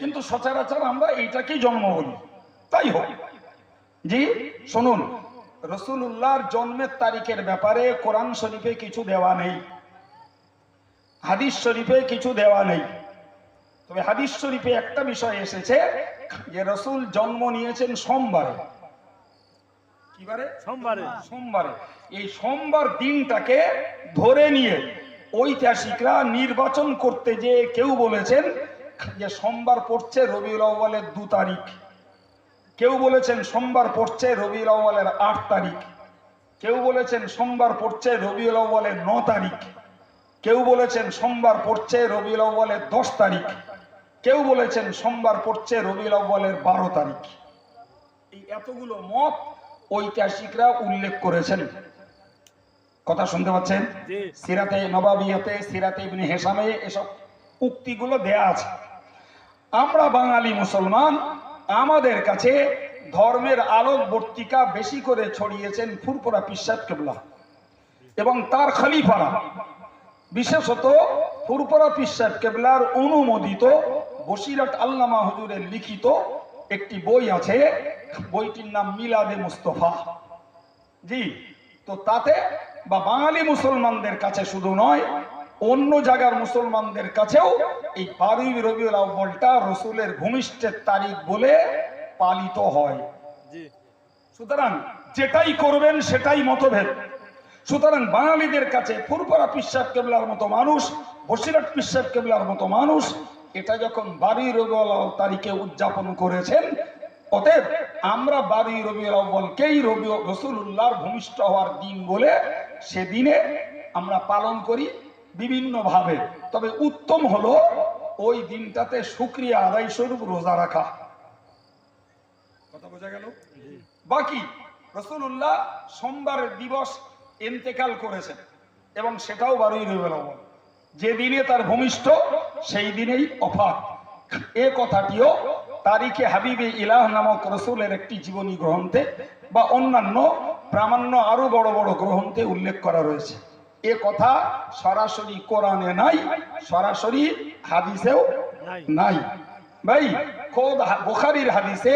কিন্তু সচরাচর আমরা এইটাকেই জন্ম বলি। তাই হোক। জি শুনুন। রসুল্লাহর জন্মের তারিখের ব্যাপারে কোরআন শরীফে কিছু দেওয়া নেই। হাদিস শরীফে কিছু দেওয়া নেই। তবে হাদিস শরীফে একটা বিষয় এসেছে যে রসুল জন্ম নিয়েছেন সোমবারে। কিবারে? সোমবারে। সোমবারে। এই সোমবার দিনটাকে ধরে নিয়ে ঐতিহাসিকরা নির্বাচন করতে যে কেউ বলেছেন যে সোমবার পড়ছে রবিউল আউ্বালের দু তারিখ। কেউ বলেছেন সোমবার পড়ছে রবিউল আউ্বালের আট তারিখ। কেউ বলেছেন সোমবার পড়ছে রবিউল আউ্বালের ন তারিখ। কেউ বলেছেন সোমবার পড়ছে রবিউল আউ্বালের দশ তারিখ। কেউ বলেছেন সোমবার পড়ছে রবিউল আউ্বালের বারো তারিখ। এই এতগুলো মত ঐতিহাসিকরা উল্লেখ করেছেন। কথা শুনতে পাচ্ছেন? সিরাতে নবাবিয়াতে সিরাতে ইবনে হেসামে এসব উক্তিগুলো দেয়া আছে। আমরা বাঙালি মুসলমান, আমাদের কাছে ধর্মের আলোক বর্তিকা বেশি করে ছড়িয়েছেন ফুরপুরা পিসাদ কেবলা এবং তার খলিফারা। বিশেষত ফুরপুরা পিসাদ কেবলার অনুমোদিত বসিরত আল্লামা হুজুরের লিখিত একটি বই আছে, বইটির নাম মিলাদে মুস্তফা। জি, তো তাতে বা বাঙালি মুসলমানদের কাছে শুধু নয় অন্য জায়গার মুসলমানদের কাছেও এই বারুই রবিউল আউ্বালটা রসুলের ভূমিষ্ঠের তারিখ বলে পালিত হয়। সুতরাং যেটাই করবেন সেটাই মতভেদ। সুতরাং বাঙালিদের কাছে ফুরপুরা পিসাব কেবলার মতো মানুষ বসিরাট পিসাব কেবলার মতো মানুষ এটা যখন বারুই রবিউল তারিখে উদযাপন করেছেন অতএব আমরা বারুই রবিউল আউ্বালকেই রবি রসুল্লাহর ভূমিষ্ঠ হওয়ার দিন বলে সেদিনে আমরা পালন করি। বিভিন্নভাবে। তবে উত্তম হলো ওই দিনটাতে শুক্রিয়া আদায় স্বরূপ রোজা রাখা। কথা বোঝা গেল? বাকি রসুল্লাহ সোমবারের দিবস ইন্তেকাল করেছেন এবং সেটাও বারোই আউ্বাল যে দিনে তার ভূমিষ্ঠ, সেই দিনেই অফাত। এ কথাটিও তারিখে হাবিবে ইলাহ নামক রসুলের একটি জীবনী গ্রন্থে বা অন্যান্য প্রামাণ্য আরও বড় বড় গ্রন্থে উল্লেখ করা রয়েছে। এ কথা সরাসরি কোরআনে নাই সরাসরি হাদিসেও নাই। ভাই খোদ বোখারির হাদিসে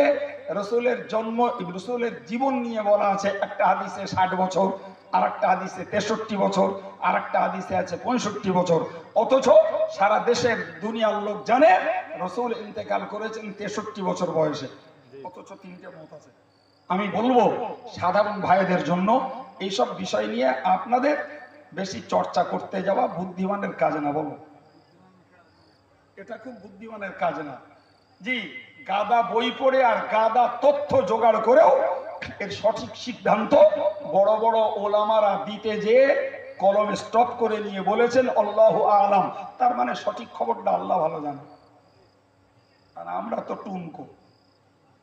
রসুলের জন্ম রসুলের জীবন নিয়ে বলা আছে একটা হাদিসে ষাট বছর আর একটা হাদিসে তেষট্টি বছর আর একটা হাদিসে আছে পঁয়ষট্টি বছর। অথচ সারা দেশের দুনিয়ার লোক জানে রসুল ইন্তেকাল করেছেন তেষট্টি বছর বয়সে। অথচ তিনটে মত আছে। আমি বলব সাধারণ ভাইদের জন্য এইসব বিষয় নিয়ে আপনাদের বেশি চর্চা করতে যাওয়া বুদ্ধিমানের কাজ না বলো। এটা খুব বুদ্ধিমানের কাজ না। জি, গাদা বই পড়ে আর গাদা তথ্য জোগাড় করেও এর সঠিক সিদ্ধান্ত বড় বড় ওলামারা দিতে যে কলমে স্টপ করে নিয়ে বলেছেন, আল্লাহ আলাম। তার মানে সঠিক খবরটা আল্লাহ ভালো জানে। আর আমরা তো টুনকো।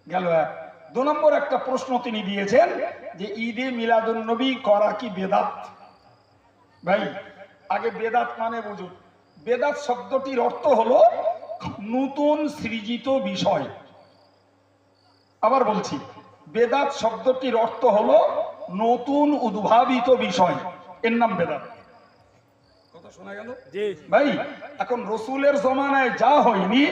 গেল এক। দু নম্বর একটা প্রশ্ন তিনি দিয়েছেন যে, ঈদে মিলাদুন নবী করা কি বেদাত? ভাই আগে বেদাত মানে বুঝুন। বেদাত শব্দটির অর্থ হলো নতুন সৃজিত বিষয়। আবার বলছি বেদাত শব্দটির অর্থ হলো নতুন উদ্ভাবিত বিষয়। এর নাম বেদাত। কথা শোনা গেল? জি। ভাই এখন রসুলের জমানায় যা হয়নি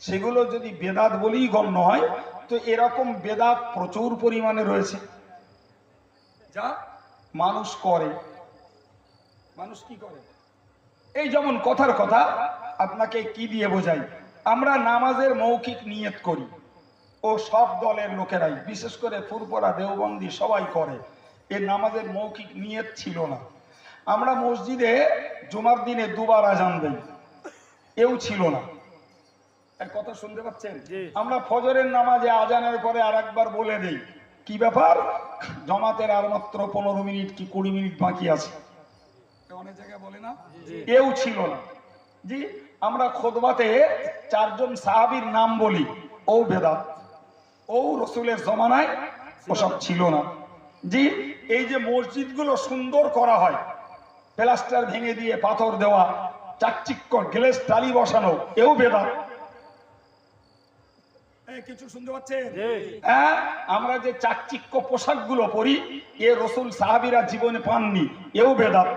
সেগুলো যদি বেদাত বলেই গণ্য হয় তো এরকম বেদাত প্রচুর পরিমাণে রয়েছে। যা মানুষ করে। মানুষ কি করে? এই যেমন কথার কথা আপনাকে কি দিয়ে বোঝাই? আমরা নামাজের মৌখিক নিয়ত করি। ও সব দলের লোকেরাই বিশেষ করে ফুরপরা দেওবন্দি সবাই করে। এ নামাজের মৌখিক নিয়ত ছিল না। আমরা মসজিদে জুমার দিনে দুবার আজান দেই। এও ছিল না। কথা শুনতে পাচ্ছেন। আমরা ফজরের নামাজে আজানের পরে আর একবার বলে দেই। কি ব্যাপার? জমাতের আর মাত্র পনেরো মিনিট কি কুড়ি মিনিট বাকি আছে? অনেক জায়গায় বলে না? জি। ছিল না। জি আমরা খোদবাতে চারজন সাহাবীর নাম বলি। ও বেদাত। ও রসুলের জমানায় ওসব ছিল না। জি এই যে মসজিদগুলো সুন্দর করা হয় প্লাস্টার ভেঙে দিয়ে পাথর দেওয়া চাকচিক্য গ্লেস টালি বসানো এও বেদাত। কিছু শুনতে পাচ্ছেন? হ্যাঁ আমরা যে চাকচিক্য পোশাকগুলো পরি এ রসুল সাহাবিরা জীবনে পাননি এও বেদাত।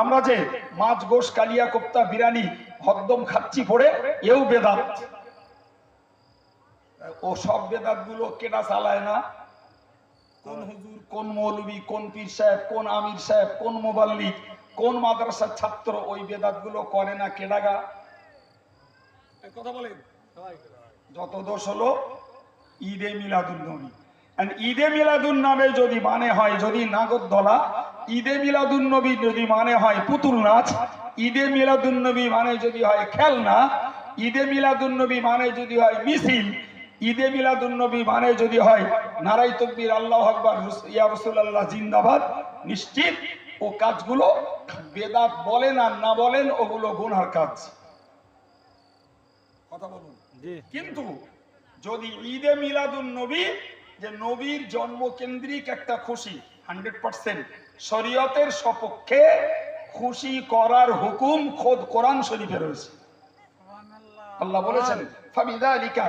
আমরা যে মাছ, গোশ, কালিয়া, কোপ্তা, বিরানি হদ্দম খাচ্ছি পড়ে এও বেদাত। ও সব বেদাতগুলো কেটা চালায় না। কোন হুজুর, কোন মৌলবী, কোন পীর সাহেব, কোন আমির সাহেব, কোন মোবাল্লিক, কোন মাদ্রাসার ছাত্র ওই বেদাতগুলো করে না কেডাগা কথা বলেন, যত দোষ হলো ঈদে মিলাদুল নবী। ঈদে মিলাদুন নামে যদি মানে হয়, যদি নাগরদলা ঈদে মিলাদুন নবী যদি মানে হয় পুতুল নাচ ঈদে মিলাদুন নবী মানে যদি হয় খেলনা ঈদে মিলাদুন নবী মানে যদি হয় মিছিল ঈদে মিলাদুন নবী মানে যদি হয় নারাই তকবীর আল্লাহ আকবার ইয়া রাসূলুল্লাহ জিন্দাবাদ নিশ্চিত ও কাজগুলো বেদাত বলেন আর না বলেন ওগুলো গুনহার কাজ। কথা বলুন। জি। কিন্তু যদি ঈদে মিলাদুন নবী যে নবীর জন্ম কেন্দ্রিক একটা খুশি হান্ড্রেড পার্সেন্ট শরীয়তের সপক্ষে খুশি করার হুকুম খোদ কোরআন শরীফে রয়েছে। আল্লাহ বলেছেন ফাবিদালিকা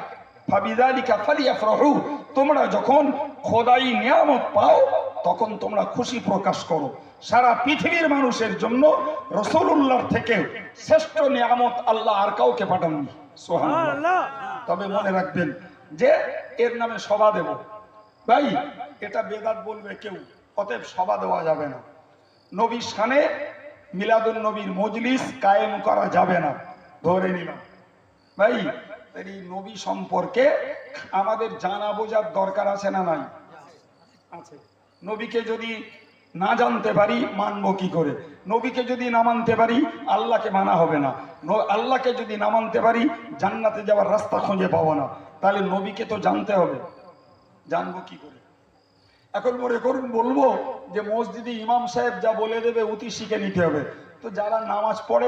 ফাবিদালিকা ফালিয়াফরাহু। তোমরা যখন খোদাই নিয়ামত পাও তখন তোমরা খুশি প্রকাশ করো। সারা পৃথিবীর মানুষের জন্য রসুল্লাহর থেকে শ্রেষ্ঠ নিয়ামত আল্লাহ আর কাউকে পাঠাননি। তবে মনে রাখবেন যে এর নামে সভা দেব। ভাই এটা বেদাত বলবে কেউ। অতএব সভা দেওয়া যাবে না। নবীর সানে মিলাদুল নবীর মজলিস কায়েম করা যাবে না। ধরে নিলাম। ভাই এই নবী সম্পর্কে আমাদের জানা বোঝার দরকার আছে না নাই? আছে। নবীকে যদি না জানতে পারি মানবো কি করে? নবীকে যদি না মানতে পারি আল্লাহকে মানা হবে না। ন- আল্লাহকে যদি না মানতে পারি জান্নাতে যাওয়ার রাস্তা খুঁজে পাবো না। তাহলে নবীকে তো জানতে হবে। জানব কি করে? এখন মনে করুন, বলব যে মসজিদে ইমাম সাহেব যা বলে দেবে, অতি শিখে নিতে হবে। তো যারা নামাজ পড়ে